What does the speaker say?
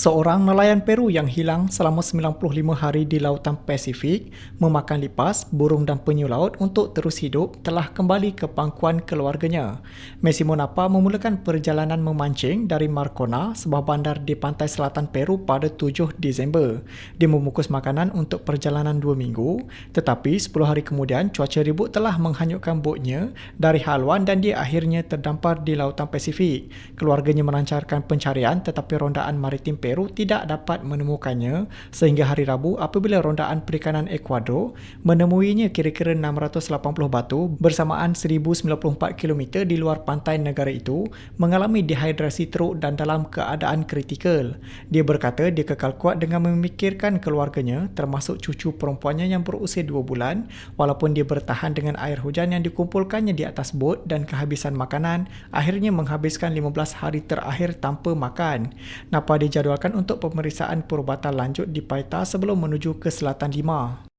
Seorang nelayan Peru yang hilang selama 95 hari di Lautan Pasifik memakan lipas, burung dan penyu laut untuk terus hidup telah kembali ke pangkuan keluarganya. Massimo Napa memulakan perjalanan memancing dari Marcona, sebuah bandar di pantai selatan Peru pada 7 Disember. Dia membungkus makanan untuk perjalanan dua minggu, tetapi 10 hari kemudian cuaca ribut telah menghanyutkan botnya dari haluan dan dia akhirnya terdampar di Lautan Pasifik. Keluarganya melancarkan pencarian tetapi rondaan maritim Peru tidak dapat menemukannya sehingga hari Rabu apabila rondaan perikanan Ecuador menemuinya kira-kira 680 batu bersamaan 1094 km di luar pantai negara itu mengalami dehidrasi teruk dan dalam keadaan kritikal. Dia berkata dia kekal kuat dengan memikirkan keluarganya termasuk cucu perempuannya yang berusia 2 bulan walaupun dia bertahan dengan air hujan yang dikumpulkannya di atas bot dan kehabisan makanan akhirnya menghabiskan 15 hari terakhir tanpa makan. Napa dijadualkan untuk pemeriksaan perubatan lanjut di Paita sebelum menuju ke Selatan Lima.